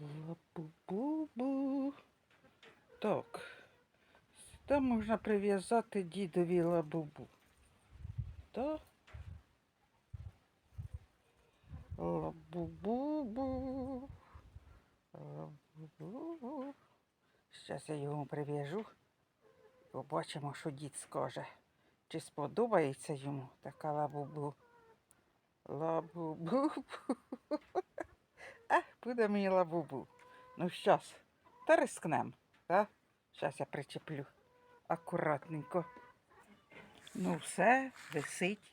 Лабу-бу-бу. Так. Сюди можна прив'язати дідові лабубу. Так. Лабу-бу-бу. Лабу-бу-бу. Зараз я йому прив'яжу. Побачимо, що дід скаже. Чи сподобається йому така лабубу. Лабубу. Буде мені лабубу. Ну щас, та рискнем, так? Щас я причеплю акуратненько. Ну все, висить.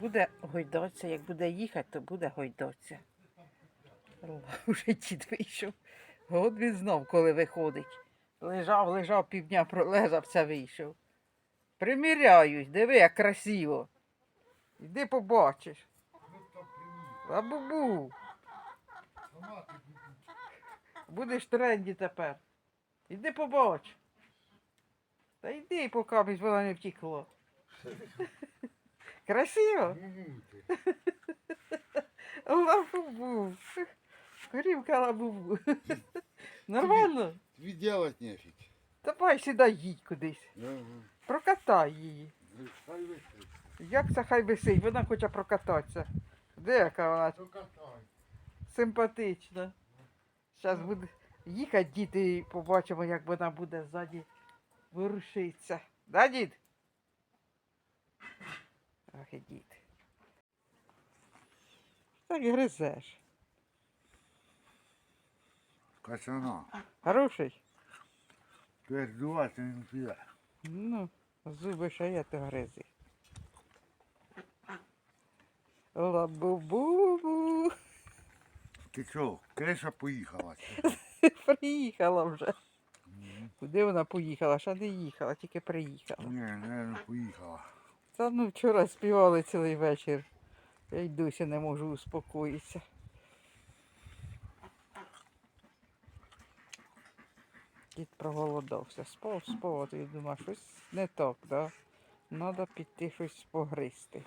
Буде гойдатися. Як буде їхати, то буде гойдатися. Уже дід вийшов. От він знов, коли виходить. Лежав, лежав, півдня пролежався, вийшов. Приміряюсь, диви, як красиво. Іди побачиш. Лабубу. Будеш в тренді тепер. Іди побач. Та йди, поки б вона не втекла. Красиво? Лабубу. Корівка лабубу. Нормально? Тобі делать нефиг. Давай сюди їдь кудись. Прокатай її. Як це хай висить? Вона хоче прокататися. Де яка вона То катай. Симпатична. Зараз буде їхати діти і побачимо, як вона буде ззаді ворушитися. Да, дід? Ах, і дід. Так гризеш. Качана. Хороший? Пердувати не піде. Ну, зуби ще є, то гризи. Лабу-бу-бу. Ти що, криша поїхала? Приїхала вже. Куди вона поїхала? Ще не їхала, тільки приїхала. Ні, не поїхала. Та ну вчора співали цілий вечір. Я й досі не можу успокоїтися. Дід проголодався. Спав, спав, а то я думаю, щось не так, да? Надо піти щось погризти.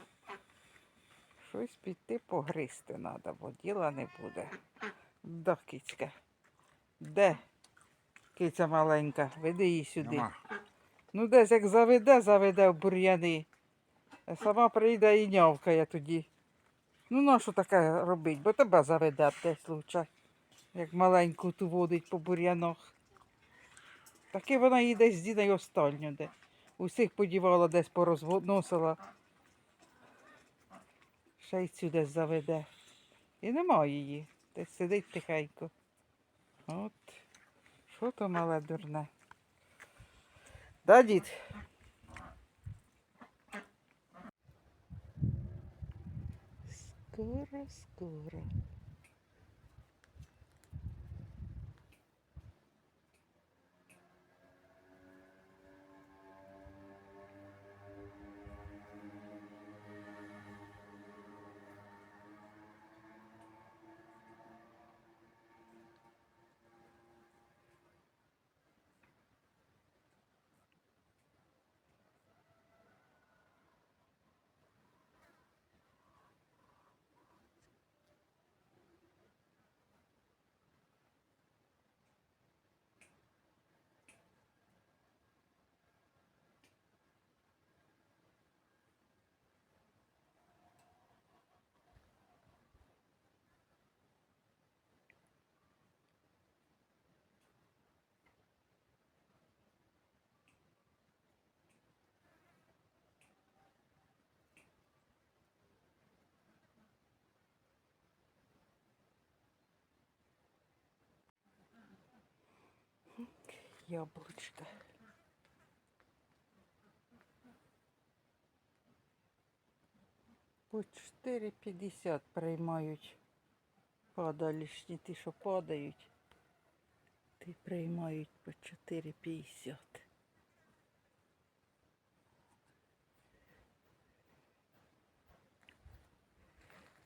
Щось піти погризти треба, бо діла не буде. Да, кицька. Де? Киця маленька, веди її сюди. Нема. Ну, десь як заведе, заведе в бур'яни. Сама прийде і нявкає тоді. Ну, на що таке робить? Бо тебе заведе десь лучше, як маленьку ту водить по бур'янах. Таки вона її десь з дідою остальню де. Усіх подівала десь порозносила. Ще й сюди заведе. І нема її. Десь сидить тихенько. От. Що то мале дурне? Да, дід? Скоро, скоро. Яблучко. По 4,50 приймають падалішні, ті, що падають. Ті приймають по 4,50.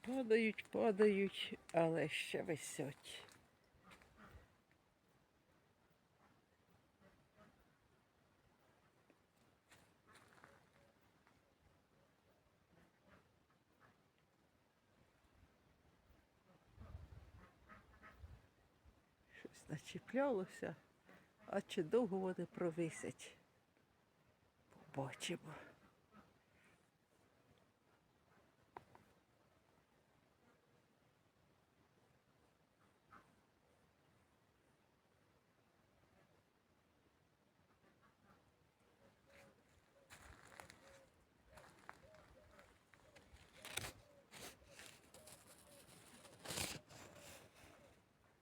Падають, падають, але ще висять. Начіплялося, а чи довго вони провисять. Побачимо.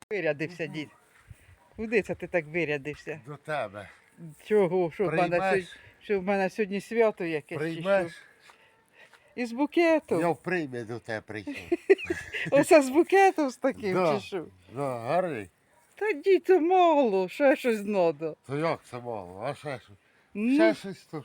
Вирядився, дід. Куди це ти так вирядився? До тебе. Чого? Що в мене, сьогодні, що в мене сьогодні свято якесь? чи Приймеш? що? Із букетом. Я в приймі до тебе прийшов. Оце з букетом з таким, Да. чи що? Да, гарний. Та діти мало, ще щось надо. То як це мало? А ще щось? Ну, Ще щось то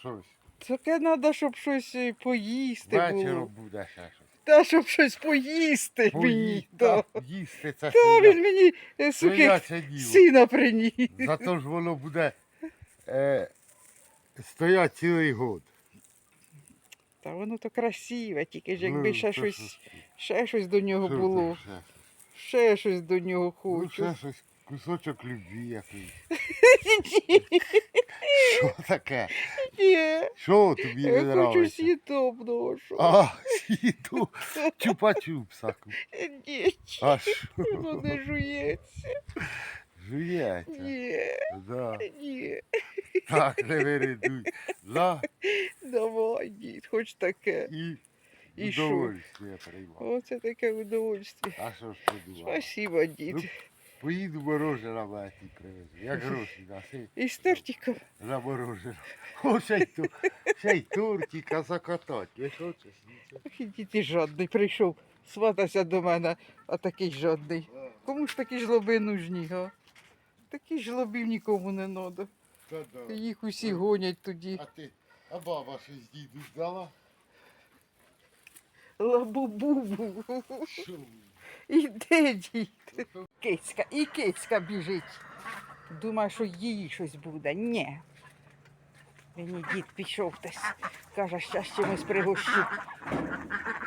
щось. таке треба, щоб щось поїсти Вечором було. буде ще щось. Та щоб щось поїсти мені. Да. їсти це Та він мені е, сухих свиняче діло. сіна приніс. Зато ж воно буде е, стояти цілий год. Та воно то красиве, тільки ж якби Ну, ще щось, ще щось до нього Що було. ти ще? Ще щось до нього Ну, хочу. ще щось, кусочок любві якийсь. Що таке? Ні, Що тобі не я хочу нравиться? сідобного. що. А, їду чупа-чупсаку. Ні, А що? воно не жується. Жується. Ні, Да. ні. Так, не виридуй. Да, Давай, дід, хоч таке. і І що? удовольствие приймав. Оце таке удовольствие. А що ж подумав? Спасибо, дід. Поїду морожена мене привезу. Як гроші даси І з тортиком. за морожене. О, ще й, ту, ще й тортика закатати. Ох, і дід жадний прийшов, сватався до мене, а такий жадний. Кому ж такі жлоби нужні, га? Такі жлобів нікому не треба. Та да. Їх усі гонять тоді. А ти, а баба щось діду здала? Лабубубу. Що? Іде дід. Кицька, і кицька біжить. Думає, що їй щось буде. Ні. Мені дід пішов десь. Каже, щас чимось пригощу.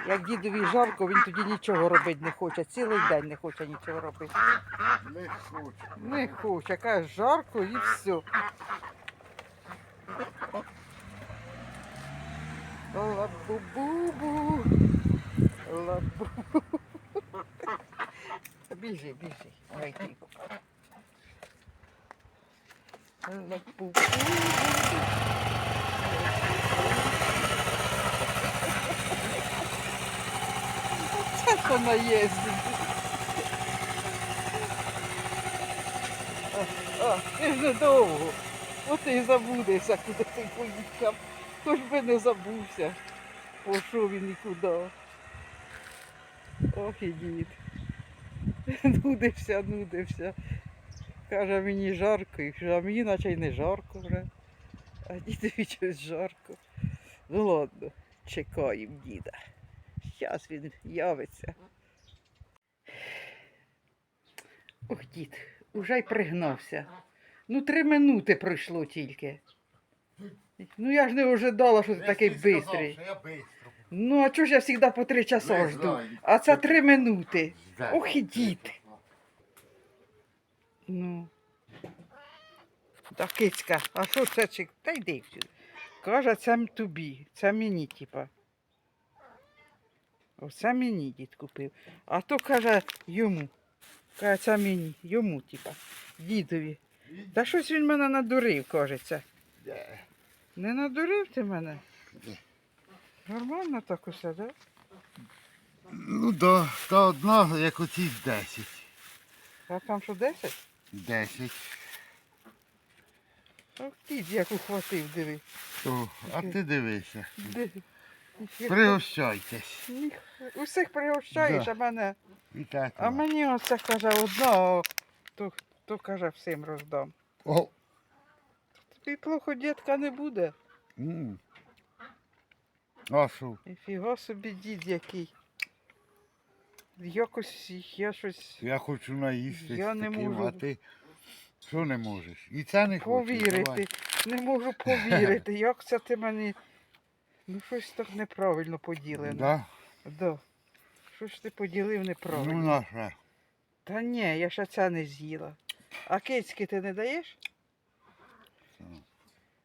Як дідові жарко, він тоді нічого робити не хоче. Цілий день не хоче нічого робити. Не хочу. Не хоче, каже, жарко і все. Лабу-бу-бу. Лабу. Біжи, біжи. Лабу-бу-бу. Це що наїздить. А, ти ж недовго. От і забудешся, куди ти поїхав. Хоч би не забувся. Пішов він нікуди. Ох і дід. Нудився, нудився. Каже, мені жарко, а мені наче й не жарко вже. А дідові щось жарко. Ну ладно, чекаємо діда. Зараз він явиться. Ох, дід, уже й пригнався. Ну, три минути пройшло тільки. Ну я ж не ожидала, що ти такий бистрий. Що я бистро. Ну, а чого ж я завжди по три часа жду? А це три минути. Ох і. Ну. Та кицька, а що це чи? Та йди сюди. Каже, це тобі, це мені, типа. Оце мені дід купив. А то каже йому. Каже, це мені, йому, типа, дідові. Та щось він мене надурив, кажеться. Не надурив ти мене? Нормально так усе, так? Да? Ну да, та одна, як оці 10. А там що 10? 10. Ох, дід як ухватив, диви. О, а ти дивися. Де? Пригощайтесь. Усіх пригощаєш, Да. а мене. І так. А мені оце каже одна, а то, то каже всім роздам. О. Тобі плохо дітка не буде. м. А що? І фіга собі дід який. Якось я щось Я хочу наїсти. Я не таким, можу. А ти що не можеш? І це не повірити. Давай. Не можу повірити. Як це ти мені. Ну щось так неправильно поділено. Да? Да. Що ж ти поділив Ну неправильно? наша. Та ні, я ще це не з'їла. А кицьки ти не даєш?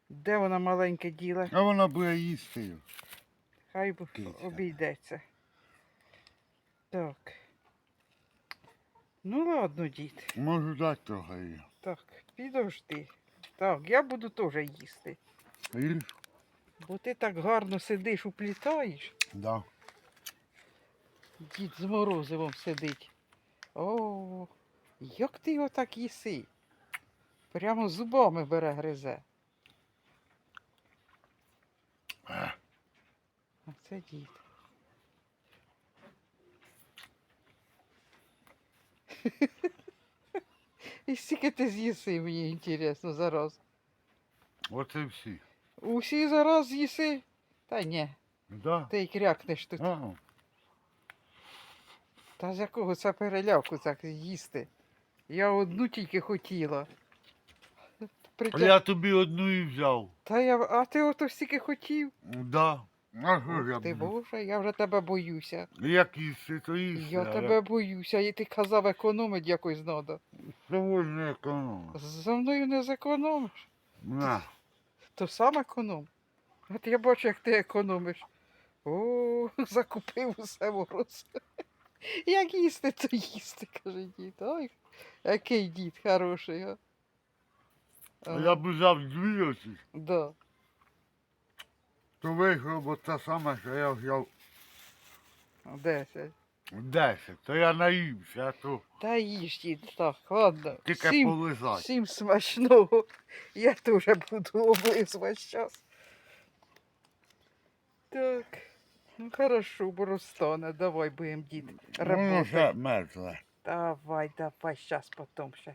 Де вона маленьке діла? А вона буде їсти. Хай обійдеться. Так. Ну ладно, дід. Можу дати трохи її. Так, підожди. Так, я буду теж їсти. Віриш? Бо ти так гарно сидиш, уплітаєш. Да. Дід з морозивом сидить. О, як ти його так їси? Прямо зубами бере гризе. Е, А це дід. І скільки ти з'їси, мені інтересно, зараз. Оце всі. Усі зараз з'їси? Та ні, Да? ти й крякнеш тут. Ага. Та з якого це переляку так їсти? Я одну тільки хотіла. А Притя... я тобі одну і взяв. Та я, а ти ото стільки хотів? Да. А що ж я ти буду? боже, я вже тебе боюся. Як їсти, то їсти. Я тебе боюся, і ти казав економить якось. Того ж не економиш. За мною не зекономиш. На. То сам економ. От я бачу, як ти економиш. О, закупив усе мороз. Як їсти, то їсти, каже дід. Ой, який дід хороший, а. А я б взяв дві оці, Да. то вийшло, бо те саме, що я взяв Десять. десять. То я наївся, а то Та їж дід, так, ладно. тільки Всім, полизати. всім смачного. Я теж буду облизувати зараз. Так. Ну хорошо, бо розтане. Давай будемо дід. Воно Работай. ще мерзле. Давай, давай, щас потом ще.